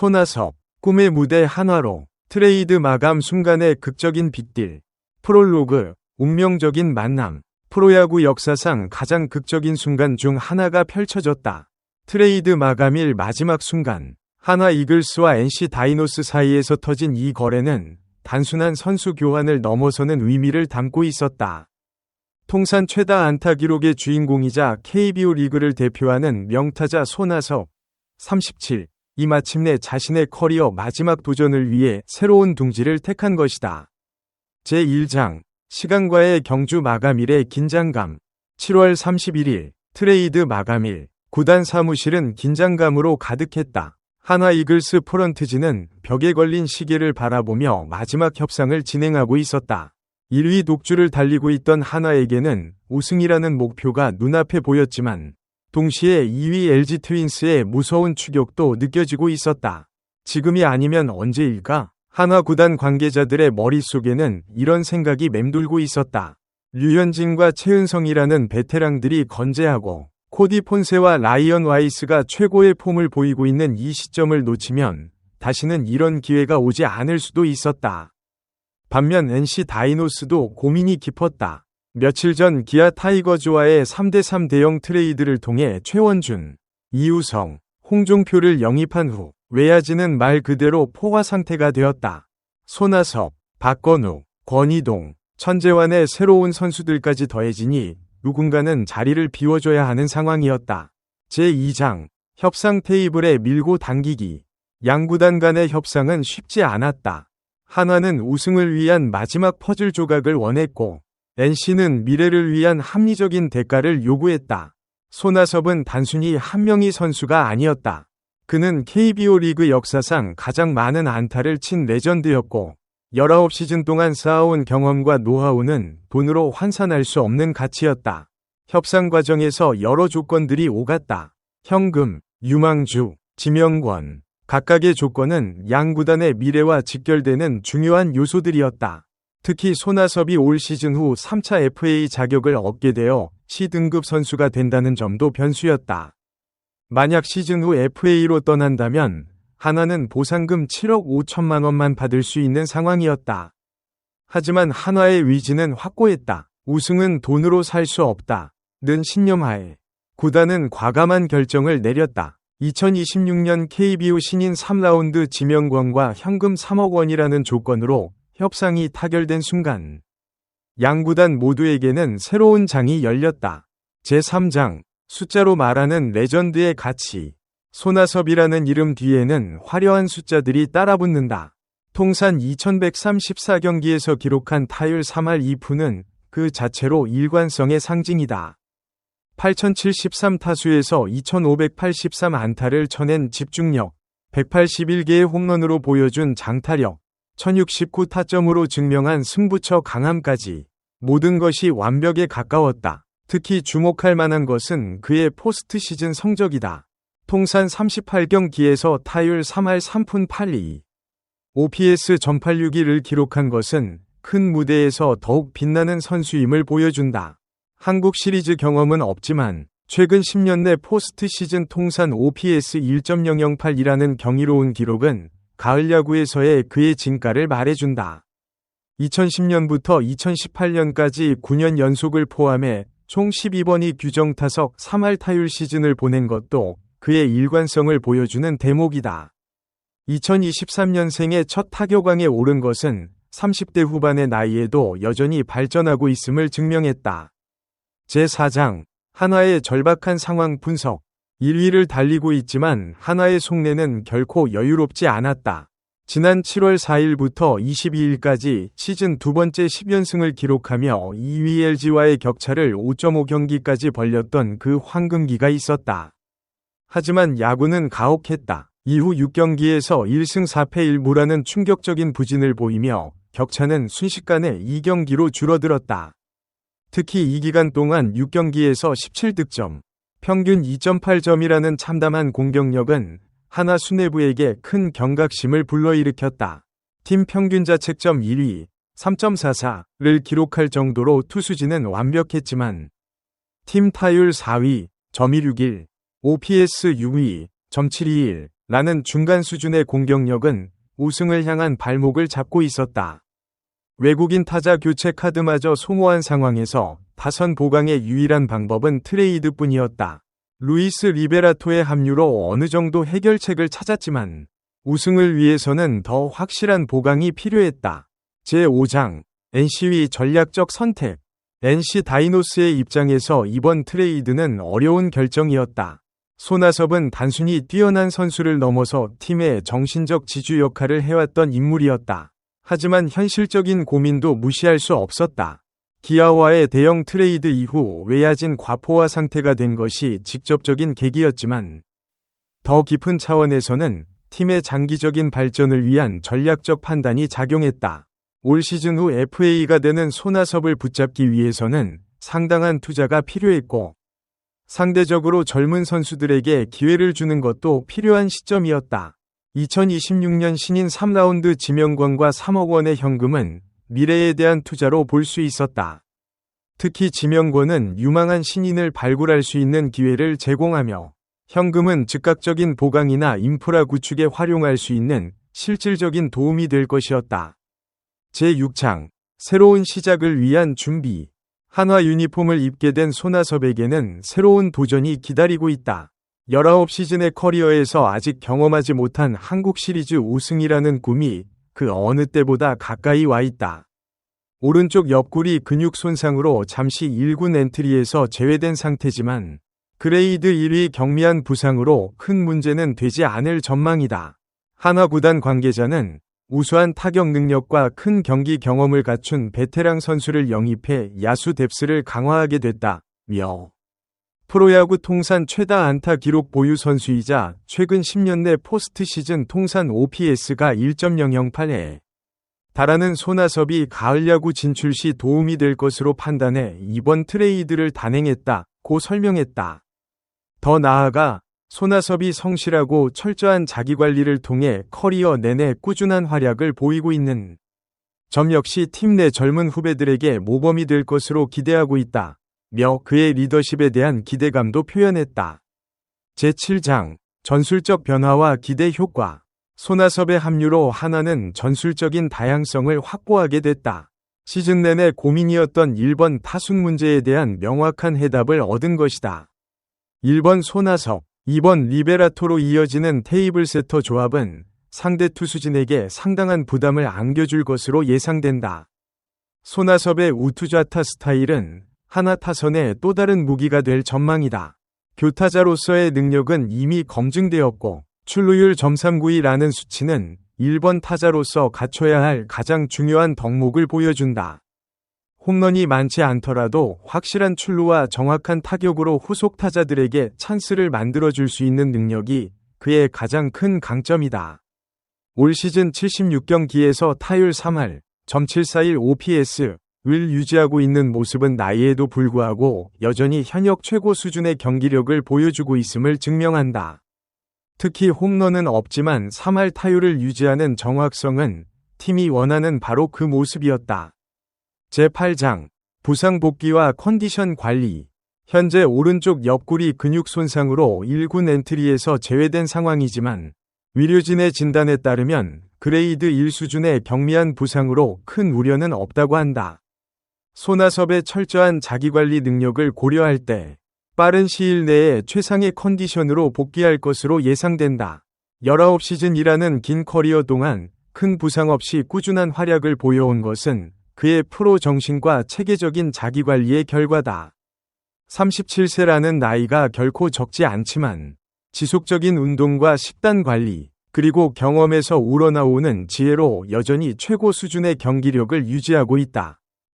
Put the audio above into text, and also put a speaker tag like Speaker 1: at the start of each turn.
Speaker 1: 손아섭, 꿈의 무대 한화로, 트레이드 마감 순간의 극적인 빅딜, 프롤로그, 운명적인 만남, 프로야구 역사상 가장 극적인 순간 중 하나가 펼쳐졌다. 트레이드 마감일 마지막 순간, 하나 이글스와 NC 다이노스 사이에서 터진 이 거래는 단순한 선수 교환을 넘어서는 의미를 담고 있었다. 통산 최다 안타 기록의 주인공이자 KBO 리그를 대표하는 명타자 손아섭 37. 이 마침내 자신의 커리어 마지막 도전을 위해 새로운 둥지를 택한 것이다. 제1장 시간과의 경주 마감일의 긴장감 7월 31일 트레이드 마감일 구단 사무실은 긴장감으로 가득했다. 하나 이글스 포런트지는 벽에 걸린 시계를 바라보며 마지막 협상을 진행하고 있었다. 1위 독주를 달리고 있던 하나에게는 우승이라는 목표가 눈앞에 보였지만 동시에 2위 LG 트윈스의 무서운 추격도 느껴지고 있었다. 지금이 아니면 언제일까? 하나 구단 관계자들의 머릿속에는 이런 생각이 맴돌고 있었다. 류현진과 최은성이라는 베테랑들이 건재하고 코디 폰세와 라이언 와이스가 최고의 폼을 보이고 있는 이 시점을 놓치면 다시는 이런 기회가 오지 않을 수도 있었다. 반면 NC 다이노스도 고민이 깊었다. 며칠 전 기아 타이거즈와의 3대3 대형 트레이드를 통해 최원준, 이우성, 홍종표를 영입한 후 외야지는 말 그대로 포화 상태가 되었다. 손아섭, 박건우, 권희동, 천재환의 새로운 선수들까지 더해지니 누군가는 자리를 비워줘야 하는 상황이었다. 제2장 협상 테이블에 밀고 당기기 양구단 간의 협상은 쉽지 않았다. 하나는 우승을 위한 마지막 퍼즐 조각을 원했고 NC는 미래를 위한 합리적인 대가를 요구했다. 손아섭은 단순히 한 명의 선수가 아니었다. 그는 KBO 리그 역사상 가장 많은 안타를 친 레전드였고 19시즌 동안 쌓아온 경험과 노하우는 돈으로 환산할 수 없는 가치였다. 협상 과정에서 여러 조건들이 오갔다. 현금, 유망주, 지명권. 각각의 조건은 양 구단의 미래와 직결되는 중요한 요소들이었다. 특히 손아섭이 올 시즌 후 3차 FA 자격을 얻게 되어 C등급 선수가 된다는 점도 변수였다. 만약 시즌 후 FA로 떠난다면 하나는 보상금 7억 5천만 원만 받을 수 있는 상황이었다. 하지만 한화의 위지는 확고했다. 우승은 돈으로 살 수 없다. 는 신념하에 구단은 과감한 결정을 내렸다. 2026년 KBO 신인 3라운드 지명권과 현금 3억 원이라는 조건으로 협상이 타결된 순간 양구단 모두에게는 새로운 장이 열렸다. 제3장 숫자로 말하는 레전드의 가치 손아섭이라는 이름 뒤에는 화려한 숫자들이 따라붙는다. 통산 2134경기에서 기록한 타율 3할 2푸는 그 자체로 일관성의 상징이다. 8073타수에서 2583 안타를 쳐낸 집중력, 181개의 홈런으로 보여준 장타력, 1069 타점으로 증명한 승부처 강함까지 모든 것이 완벽에 가까웠다. 특히 주목할 만한 것은 그의 포스트 시즌 성적이다. 통산 38경기에서 타율 3할 3푼 8리. OPS 전팔6기를 기록한 것은 큰 무대에서 더욱 빛나는 선수임을 보여준다. 한국 시리즈 경험은 없지만 최근 10년 내 포스트 시즌 통산 OPS 1.008이라는 경이로운 기록은 가을 야구에서의 그의 진가를 말해준다. 2010년부터 2018년까지 9년 연속을 포함해 총 12번이 규정 타석 3할 타율 시즌을 보낸 것도 그의 일관성을 보여주는 대목이다. 2023년생의 첫 타격왕에 오른 것은 30대 후반의 나이에도 여전히 발전하고 있음을 증명했다. 제4장 하나의 절박한 상황 분석 1위를 달리고 있지만 하나의 속내는 결코 여유롭지 않았다. 지난 7월 4일부터 22일까지 시즌 두 번째 10연승을 기록하며 2위 LG와의 격차를 5.5경기까지 벌렸던 그 황금기가 있었다. 하지만 야구는 가혹했다. 이후 6경기에서 1승 4패 1무라는 충격적인 부진을 보이며 격차는 순식간에 2경기로 줄어들었다. 특히 이 기간 동안 6경기에서 17득점, 평균 2.8점이라는 참담한 공격력은 하나 수뇌부에게 큰 경각심을 불러일으켰다. 팀 평균 자책점 1위, 3.44를 기록할 정도로 투수진은 완벽했지만 팀 타율 4위, 점이 61, OPS 6위, 점721, 라는 중간 수준의 공격력은 우승을 향한 발목을 잡고 있었다. 외국인 타자 교체 카드마저 소모한 상황에서 타선 보강의 유일한 방법은 트레이드뿐이었다. 루이스 리베라토의 합류로 어느 정도 해결책을 찾았지만 우승을 위해서는 더 확실한 보강이 필요했다. 제5장 NC의 전략적 선택 NC 다이노스의 입장에서 이번 트레이드는 어려운 결정이었다. 손아섭은 단순히 뛰어난 선수를 넘어서 팀의 정신적 지주 역할을 해왔던 인물이었다. 하지만 현실적인 고민도 무시할 수 없었다. 기아와의 대형 트레이드 이후 외야진 과포화 상태가 된 것이 직접적인 계기였지만 더 깊은 차원에서는 팀의 장기적인 발전을 위한 전략적 판단이 작용했다. 올 시즌 후 FA가 되는 손아섭을 붙잡기 위해서는 상당한 투자가 필요했고 상대적으로 젊은 선수들에게 기회를 주는 것도 필요한 시점이었다. 2026년 신인 3라운드 지명권과 3억 원의 현금은 미래에 대한 투자로 볼 수 있었다. 특히 지명권은 유망한 신인을 발굴할 수 있는 기회를 제공하며 현금은 즉각적인 보강이나 인프라 구축에 활용할 수 있는 실질적인 도움이 될 것이었다. 제6창 새로운 시작을 위한 준비 한화 유니폼을 입게 된 손아섭에게는 새로운 도전이 기다리고 있다. 19 시즌의 커리어에서 아직 경험하지 못한 한국 시리즈 우승이라는 꿈이 그 어느 때보다 가까이 와 있다. 오른쪽 옆구리 근육 손상으로 잠시 1군 엔트리에서 제외된 상태지만 그레이드 1위 경미한 부상으로 큰 문제는 되지 않을 전망이다. 한화 구단 관계자는 우수한 타격 능력과 큰 경기 경험을 갖춘 베테랑 선수를 영입해 야수 뎁스를 강화하게 됐다 며 프로야구 통산 최다 안타 기록 보유 선수이자 최근 10년 내 포스트 시즌 통산 OPS가 1.008에 달하는 손아섭이 가을 야구 진출 시 도움이 될 것으로 판단해 이번 트레이드를 단행했다 고 설명했다. 더 나아가 손아섭이 성실하고 철저한 자기관리를 통해 커리어 내내 꾸준한 활약을 보이고 있는 점 역시 팀 내 젊은 후배들에게 모범이 될 것으로 기대하고 있다. 며 그의 리더십에 대한 기대감도 표현했다. 제7장 전술적 변화와 기대 효과 손아섭의 합류로 하나는 전술적인 다양성을 확보하게 됐다. 시즌 내내 고민이었던 1번 타순 문제에 대한 명확한 해답을 얻은 것이다. 1번 손아섭 2번 리베라토로 이어지는 테이블 세터 조합은 상대 투수진에게 상당한 부담을 안겨줄 것으로 예상된다. 손아섭의 우투좌타 스타일은 하나 타선의 또 다른 무기가 될 전망이다. 교타자로서의 능력은 이미 검증되었고 출루율 점392라는 수치는 1번 타자로서 갖춰야 할 가장 중요한 덕목을 보여준다. 홈런이 많지 않더라도 확실한 출루와 정확한 타격으로 후속 타자들에게 찬스를 만들어줄 수 있는 능력이 그의 가장 큰 강점이다. 올 시즌 76경기에서 타율 3할, 점741 OPS 를 유지하고 있는 모습은 나이에도 불구하고 여전히 현역 최고 수준의 경기력을 보여주고 있음을 증명한다. 특히 홈런은 없지만 3할 타율을 유지하는 정확성은 팀이 원하는 바로 그 모습이었다. 제8장 부상 복귀와 컨디션 관리 현재 오른쪽 옆구리 근육 손상으로 1군 엔트리에서 제외된 상황이지만 위료진의 진단에 따르면 그레이드 1 수준의 경미한 부상으로 큰 우려는 없다고 한다. 손아섭의 철저한 자기관리 능력을 고려할 때 빠른 시일 내에 최상의 컨디션으로 복귀할 것으로 예상된다. 19시즌이라는 긴 커리어 동안 큰 부상 없이 꾸준한 활약을 보여온 것은 그의 프로 정신과 체계적인 자기관리의 결과다. 37세라는 나이가 결코 적지 않지만 지속적인 운동과 식단 관리, 그리고 경험에서 우러나오는 지혜로 여전히 최고 수준의 경기력을 유지하고 있다.